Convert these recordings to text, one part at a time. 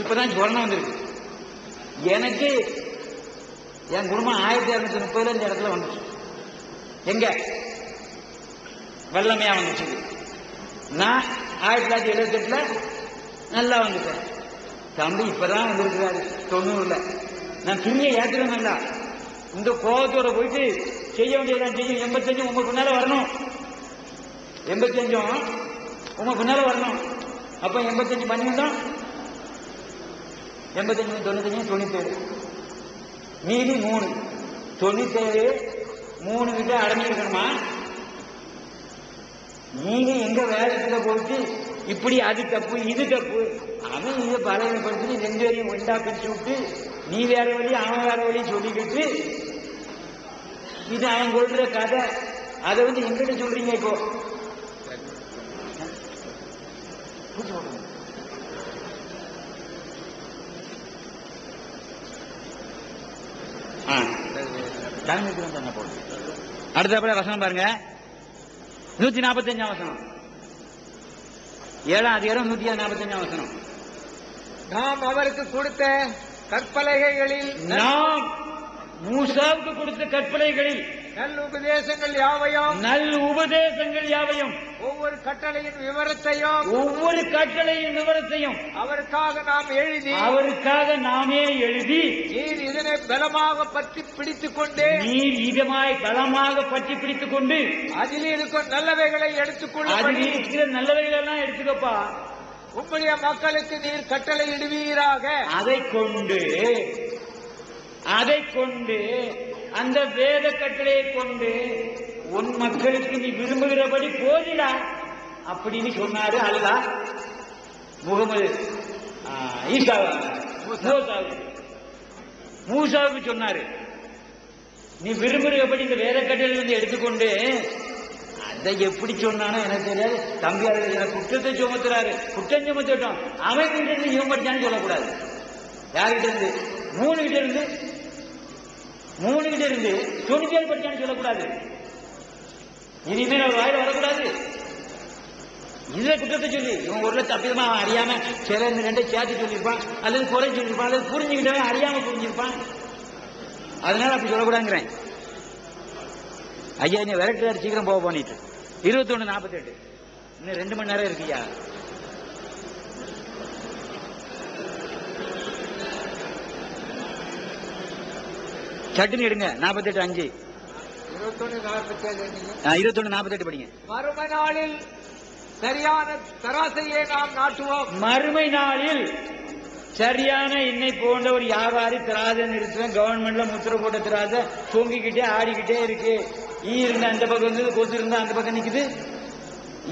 இப்பதான் சொரணம் வந்திருக்கு. எனக்கு என் குடும்பம் ஆயிரத்தி இரநூத்தி முப்பதுல இந்த இடத்துல வந்துச்சு. எங்க? வெள்ளமையா வந்துச்சு. நான் ஆயிரத்தி தொள்ளாயிரத்தி எழுபத்தி எட்டுல நல்லா வந்துட்டேன். தம்பி இப்பதான் வந்திருக்கிறாரு தொண்ணூறுல. நான் பிரிய ஏற்றுறேன் நல்லா இந்த கோபத்தோட போயிட்டு செய்ய வேண்டியதான் செய்யும். எண்பத்தஞ்சு உங்க பின்னால வரணும். எண்பத்தஞ்சும் உங்க பின்னால வரணும். அப்ப எண்பத்தஞ்சு பண்ணிருந்தோம் எண்பத்தஞ்சு தொண்ணூத்தஞ்சு தொண்ணூத்தேழு மீதி மூணு தொண்ணூத்தேழு மூணு கிட்ட அடங்கியிருக்கணுமா நீங்க எங்க வேலைக்குள்ள போயிட்டு இப்படி அது தப்பு இது தப்பு அவன் இதை பலவீனப்படுத்தி ரெண்டு பேரையும் ஒண்டா பிரிச்சு விட்டு நீ வேற வழி அவன் வேற வழி சொல்லிக்கிட்டு இது அவன் சொல்ற கதை அதை வந்து எங்கிட்ட சொல்றீங்க இப்போ டைமுக்கு வந்து என்ன போடுங்க அடுத்தபடி வசனம் பாருங்க. நூத்தி நாற்பத்தஞ்சாம் வசனம். ஏழாம் அதிகாரம் நூத்தி நாற்பத்தஞ்சாம் வசனம். நாம் அவருக்கு கொடுத்த கற்பலகைகளில் நாம் மூசாவுக்கு கொடுத்த கற்பனைகளில் நல் உபதேசங்கள் யாவையும்? நல் உபதேசங்கள் யாவையும்? ஒவ்வொரு கட்டளையின் விவரத்தையும். ஒவ்வொரு கட்டளையின் விவரத்தையும் அவருக்காக நாம் எழுதி அவருக்காக நாமே எழுதி நீர் இதனை பலமாக பற்றி பிடித்துக் கொண்டு நீர் இதமாய் பலமாக பற்றி பிடித்துக் கொண்டு அதில் இருக்கும் நல்லவைகளை எடுத்துக் அதில் இருக்கிற நல்லவைகள் எல்லாம் எடுத்துக்கப்பா. உம்முடைய மக்களுக்கு நீர் கட்டளை இடுவீராக அதை கொண்டு அதை கொண்டு அந்த வேத கட்டளையை கொண்டு உன் மக்களுக்கு நீ விரும்புகிறபடி போதிடா அப்படின்னு சொன்னாரு அல்லா. முகமது ஈசா மூசாவுக்கு. சொன்னாரு. நீ விரும்புகிறபடி இந்த வேத கட்டளை வந்து எடுத்துக்கொண்டு அதை எப்படி சொன்னானோ எனக்கு தெரியாது. தம்பி அது எனக்கு குற்றத்தை சுமத்துறாரு. குற்றம் சுமத்தட்டும். அவன் கிட்ட இருந்து இவன் சொல்லக்கூடாது? யார்கிட்ட இருந்து? மூணு கிட்ட இருந்து மூணு கிட்ட இருந்து தொண்ணூத்தி ஏழு படிச்சான்னு சொல்லக்கூடாது. இனிமேல் அவர் வாயில வரக்கூடாது. இதுல குற்றத்தை சொல்லி இவன் ஒரு தப்பிதமா அவன் அறியாம சில இந்த ரெண்டை சேர்த்து சொல்லியிருப்பான் அல்லது குறை சொல்லியிருப்பான் அல்லது புரிஞ்சுக்கிட்டவன் அறியாம புரிஞ்சிருப்பான் அதனால அப்படி சொல்லக்கூடாதுங்கிறேன். ஐயா நீ விரட்டுறாரு சீக்கிரம் போக போனிட்டு. இருபத்தொன்னு நாற்பத்தெட்டு. இன்னும் ரெண்டு மணி நேரம் இருக்குயா? சட்டுன்னு எடுங்க. நாற்பத்தெட்டு அஞ்சு. இருபத்தொன்னு நாற்பத்தெட்டு படிங்க. மறும நாளில் சரியான தராசையை நாம் நாட்டுவோம். மறுமை நாளில் சரியான என்னை போன்ற ஒரு வியாபாரி திராத நிறுத்துவேன் கவர்மெண்ட்ல முத்திர போட்ட திராத தூங்கிக்கிட்டே ஆடிக்கிட்டே இருக்கு. ஈ இருந்த அந்த பக்கம் இருந்தது கொசு இருந்தா அந்த பக்கம் நிக்குது.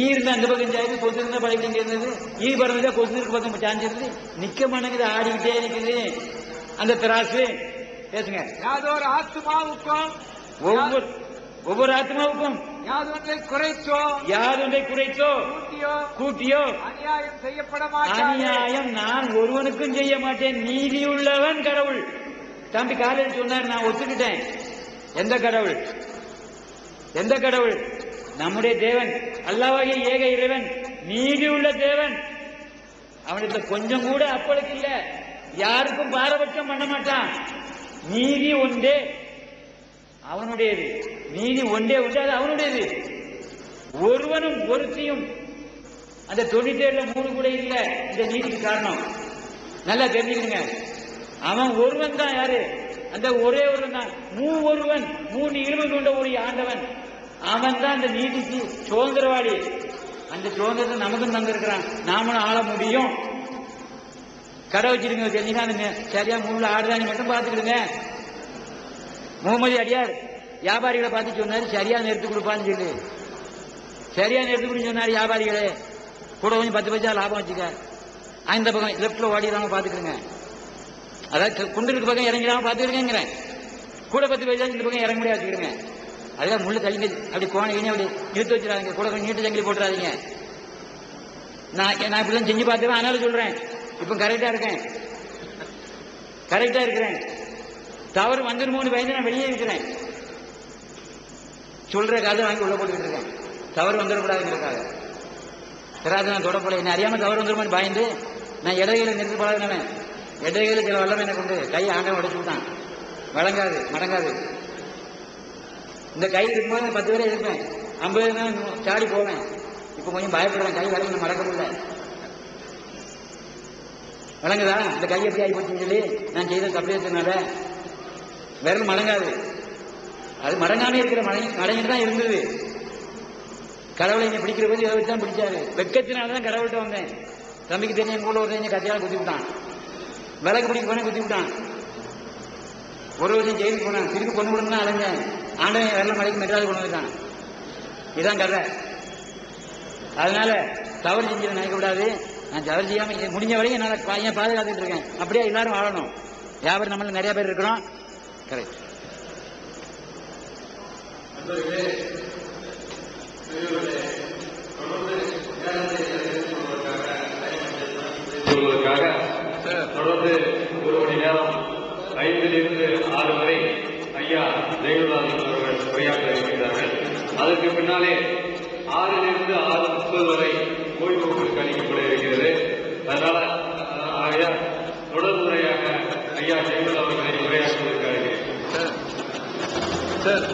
ஈ இருந்த அந்த பக்கம் சாயுது கொசு இருந்த பழக்கம் இங்க இருந்தது. ஈ பறந்தா கொசு இருக்க பக்கம் சாஞ்சிருது நிக்க மாட்டேங்குது ஆடிக்கிட்டே நிக்குது. அந்த திராசு பேசுங்க. யாதோர் ஆத்மாவுக்கும் ஒவ்வொரு ஒவ்வொரு ஆத்மாவுக்கும் யாதொன்றை குறைச்சோ யார் ஒன்றை குறைத்தோ கூட்டியோ கூட்டியோ அநியாயம் செய்யப்பட மாட்டாது. அநியாயம் நான் ஒருவனுக்கும் செய்ய மாட்டேன். நீதியுள்ளவன் கடவுள். தம்பி காலையில் சொன்னார் நான் ஒத்துக்கிட்டேன். எந்த கடவுள்? எந்த கடவுள்? நம்முடைய தேவன் அல்லாவாகிய ஏக இறைவன் நீதி உள்ள தேவன். அவனுக்கு கொஞ்சம் கூட அப்பளுக்கு இல்ல. யாருக்கும் பாரபட்சம் பண்ண மாட்டான். நீதி ஒன்றே அவனுடையது. நீதி ஒன்றே ஒன்றே அது அவனுடையது. ஒருவனும் ஒருத்தியும் அந்த தொண்ணூத்தேழுல மூணு கூட இல்ல. இந்த நீதிக்கு காரணம். நல்லா தெரிஞ்சுக்கணுங்க அவன் ஒருவன் தான் யாரு? அந்த ஒரே ஒருவன் தான். மூ ஒருவன் மூணு இருமை கொண்ட ஒரு ஆண்டவன். அவன் தான் அந்த நீதிக்கு சுதந்திரவாளி. அந்த சுதந்திரத்தை நமக்கும் தந்திருக்கிறான். நாமளும் ஆள முடியும். கடை வச்சிருங்க தெரிஞ்சுங்க சரியா முள்ள ஆடுறாங்க மட்டும் பார்த்துக்கிடுங்க. முகமது அடியார் வியாபாரிகளை பார்த்து சொன்னாரு சரியா நிறுத்தி கொடுப்பான்னு சொல்லி. சரியா நிறுத்தி கொடுன்னு சொன்னாரு வியாபாரிகளே. கூட கொஞ்சம் பத்து பைசா லாபம் வச்சுக்க. அந்த பக்கம் லெப்ட்ல ஓடிடாம பாத்துக்கிறேங்க அதாவது குண்டுக்கு பக்கம் இறங்கிடாம பாத்துக்கிறேங்கிறேன் கூட பத்து பைசா இந்த பக்கம் இறங்க முடியாது வச்சுக்கிறேங்க அதெல்லாம் முள்ளு தள்ளி அப்படி கோணை கிணி அப்படி நிறுத்தி வச்சிடாதீங்க. கூட கொஞ்சம் நீட்டு சங்கிலி போட்டுறாதீங்க. நான் நான் இப்படிலாம் செஞ்சு பார்த்துருவேன் அதனால சொல்றேன். இப்போ கரெக்டா இருக்கேன். கரெக்டா இருக்கிறேன். தவறு வந்துருமோன்னு பயந்து நான் வெளியே இருக்கிறேன் சொல்ற கதை வாங்கி உள்ள போட்டுக்கிட்டு இருக்கேன். தவறு வந்துடக்கூடாதுங்கிறக்காக திராத நான் தொடப்பல என்ன அறியாம தவறு வந்துடும் பயந்து நான் இடையில நிறுத்தி பழகினவன். இடையில சில வல்லமை எனக்கு உண்டு கை ஆண்டவன் உடைச்சு விட்டான். வழங்காது மடங்காது. இந்த கை இருக்கும்போது பத்து பேரை இருப்பேன் ஐம்பது தான் சாடி போவேன். இப்போ கொஞ்சம் பயப்படுறேன் கை வரைக்கும் மடக்க முடியல விளங்குதா? இந்த கை எப்படி ஆகி போச்சுன்னு சொல்லி நான் செய்த தப்பு விரல் மடங்காது. அது மடங்காமே இருக்கிற மழை மடங்கிட்டு தான் இருந்தது. கடவுளை இங்கே பிடிக்கிற போது இதை வச்சு தான் பிடிச்சாரு. வெக்கத்தினால தான் கடவுள்கிட்ட வந்தேன். தம்பிக்கு தெரிஞ்ச எங்கள் கூட ஒரு கத்தியால் குத்தி விட்டான். விளக்கு பிடிக்க போனே குத்தி விட்டான். ஒரு வருஷம் ஜெயிலுக்கு போனேன். திருப்பி கொண்டு விடணும் அலைஞ்சேன். ஆண்டவன் வெள்ளம் மலைக்கு மெட்ராஸ் கொண்டு வந்துட்டான். இதுதான் கதை. அதனால தவறு செஞ்சு நினைக்க கூடாது. நான் தவறு செய்யாம முடிஞ்ச வரைக்கும் என்னால் ஏன் பாதுகாத்துட்டு இருக்கேன். அப்படியே எல்லாரும் வாழணும். வியாபாரம் நம்மள நிறைய பேர் இருக்கிறோம். கரெக்ட் தொடர்ந்து ஒரு மணி நேரம் ஐந்திலிருந்து ஆறு வரை ஐயா ஜெயலலிதா அவர்கள் உரையாற்ற இருக்கிறார்கள் அதற்கு பின்னாலே ஆறிலிருந்து ஆறு முப்பது வரை ஓய்வு அளிக்கப்பட இருக்கிறது அதனால அஹ், ஐயா தொடர் முறையாக ஐயா ஜெயலலிதா அவர்களை உரையாற்றுவதற்கு அழைக்கிறேன் சார்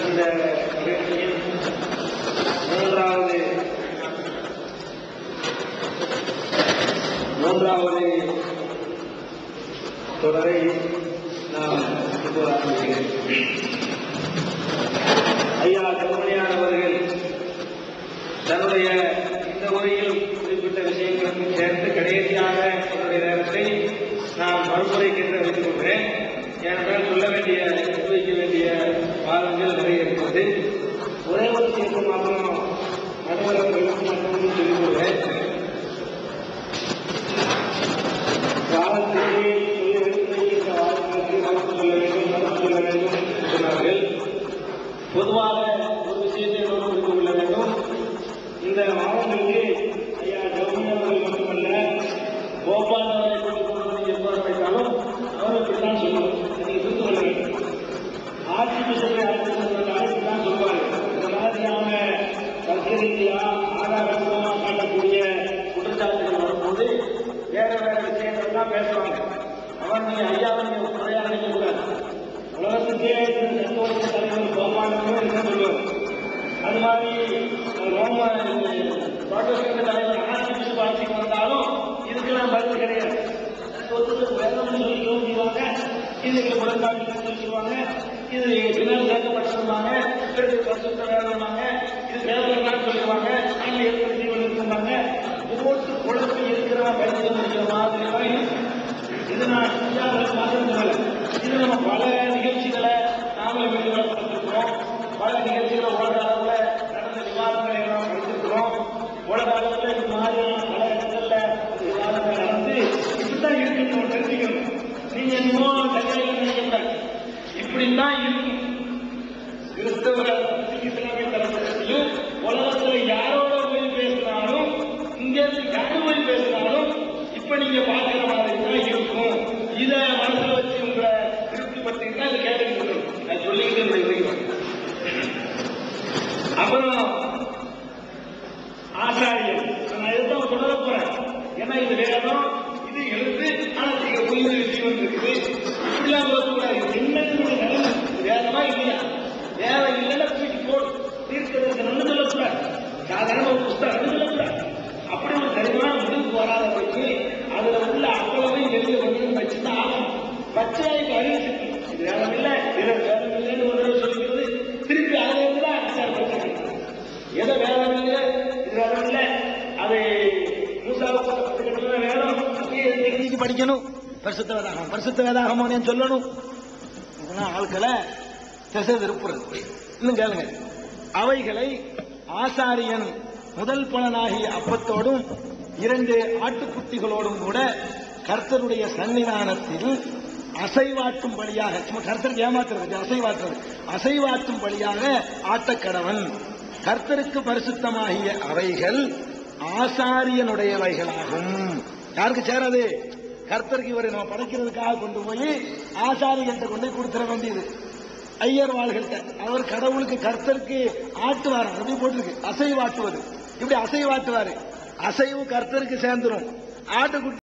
இந்த நிகழ்ச்சியின் மூன்றாவது மூன்றாவது தொடரை நாம் இப்போது ஆரம்பிக்கிறேன் ஐயா கருமணியான் தன்னுடைய இந்த உரையில் குறிப்பிட்ட விஷயங்களுக்கும் சேர்த்து கடைசியாக என்னுடைய நேரத்தை நான் மறுமுறைக்கின்ற வைத்துக் கொள்கிறேன் ஏனென்றால் சொல்ல வேண்டிய வைக்க வேண்டிய வாதங்கள் நிறைய இருக்கிறது ஒரே ஒரு விஷயத்தை மாத்திரம் நடுவர்களுக்கு மட்டும் சொல்லிக் கொள்கிறேன். வேண்டும் என்று சொன்னார்கள் பொதுவாக ஒரு விஷயத்தை நோக்கம் வைத்துக் கொள்ள வேண்டும் இந்த மாணவர்களுக்கு ஐயா கௌரி அவர்கள் மட்டுமல்ல கோபால் அவரை கொண்டு கொண்டு எவ்வாறு வைத்தாலும் அவருக்கு தான் சொல்லணும் அதை புரிந்து கொள்ள வேண்டும் ஆட்சி பிசத்தை ஆட்சி தான் சொல்வார்கள். இந்த மாதிரியான தர்க்கரீதியா ஆதாரமா காட்டக்கூடிய குற்றச்சாட்டுகள் வரும்போது வேற வேற விஷயங்கள் தான் பேசுவாங்க. அவன் நீ ஐயாவை நீ குறையா நினைக்கக்கூடாது உலகத்துக்கே சட்டோட தலைவர் கோபாலனும் என்ன சொல்லுவார் அது மாதிரி ரோம புரோட்டஸ்டன்ட் தலைவர் அனாசிபிஸ் ஆட்சிக்கு வந்தாலும் இதுக்கெல்லாம் பதில் கிடையாது. ஒருத்தருக்கு வேதம்னு சொல்லி யோசிப்பாங்க இதுக்கு முரண்பாட்டு சொல்லிடுவாங்க இது பின்னால் சேர்க்கப்பட்டிருந்தாங்க இது வருஷத்த வேணும்னாங்க இது வேதம்னு சொல்லிடுவாங்க நாங்க ஏற்படுத்தி கொண்டிருந்தாங்க போட்டு குழப்பி இருக்கிறவங்க பயன்படுத்த முடிக்கிற மாதிரி. தான் இருக்கு. இது நான் இந்தியாவில் பார்க்கறதுனால இது நம்ம பல நிகழ்ச்சிகளை நாமளும் ஈடுபடுத்திருக்கிறோம் பல நிகழ்ச்சிகளை உலக அளவில் நடந்த விவாதங்களை எல்லாம் படிச்சிருக்கிறோம் உலக அளவில் இது மாதிரியான பல இடங்கள்ல விவாதங்கள் நடந்து இப்படித்தான் இருக்கு நம்ம தெரிஞ்சுக்கணும் நீங்க என்னமோ கையில் நினைக்கிறேன் இப்படித்தான் இருக்கும் கிறிஸ்தவ இஸ்லாமிய தரப்பிலும் உலகத்துல யாரோட போய் பேசினாலும் இங்க இருந்து யாரு போய் பேசினாலும் இப்ப நீங்க பாக்குற மாதிரி தான் இருக்கும் இத மனசுல வச்சு உங்களை திருப்திப்படுத்திங்கன்னா இதை கேட்டுக்கணும் நான் சொல்லிக்கிட்டு இருந்த வரைக்கும் அப்புறம் ஆசாரியர் நான் இதுதான் தொடர போறேன் ஏன்னா இது வேதம் இது எழுத்து ஆனா நீங்க புரிந்து ஜீவன் இருக்குது இப்படிலாம் சொல்லக்கூடாது இது என்னத்துடைய நிலைமை இது வேதமா இல்லையா வேதம் இல்லைன்னா தூக்கி போடு தீர்க்கிறது நல்ல சொல்லக்கூடாது சாதாரண ஒரு புஸ்தகம் சொல்லக்கூடாது அப்படி ஒரு தெளிவான முடிவுக்கு வராத போய் அதுல உள்ள அவ்வளவையும் வெளியே வந்து வச்சுதான் ஆகணும் பச்சைக்கு அறிவிச்சு இது வேதம் இல்லை இது வேதம் இல்லைன்னு ஒரு தடவை சொல்லிக்கிறது திருப்பி அதை வந்து தான் அடிச்சார் எதை வேதம் இல்லை இது வேதம் இல்லை அது மூசாவுக்கு வேதம் அப்படியே தெரிஞ்சு படிக்கணும் பரிசுத்த வேதாகம் பரிசுத்த வேதாகம் சொல்லணும்? ஆட்களை திசை திருப்புறது இன்னும் கேளுங்க. அவைகளை ஆசாரியன் முதல் பலனாகிய அப்பத்தோடும் இரண்டு ஆட்டுக்குட்டிகளோடும் கூட கர்த்தருடைய சன்னிதானத்தில் அசைவாட்டும் பலியாக சும்மா கர்த்தருக்கு ஏமாத்துறது அசைவாற்றுறது. அசைவாட்டும் பலியாக ஆட்டக்கடவன் கர்த்தருக்கு பரிசுத்தமாகிய அவைகள் ஆசாரியனுடையவைகளாகும். யாருக்கு சேராது? கர்த்தருக்கு இவரை நம்ம படைக்கிறதுக்காக கொண்டு போய் ஆசாரிகள்கிட்ட கொண்டு போய் கொடுத்துட வேண்டியது. ஐயர் வாழ்கிட்ட அவர் கடவுளுக்கு கர்த்தருக்கு ஆட்டுவார். அப்படி போட்டிருக்கு? அசைவாட்டுவது. இப்படி அசைவாட்டுவாரு. அசைவு கர்த்தருக்கு சேர்ந்துரும். ஆட்டுக்குட்டி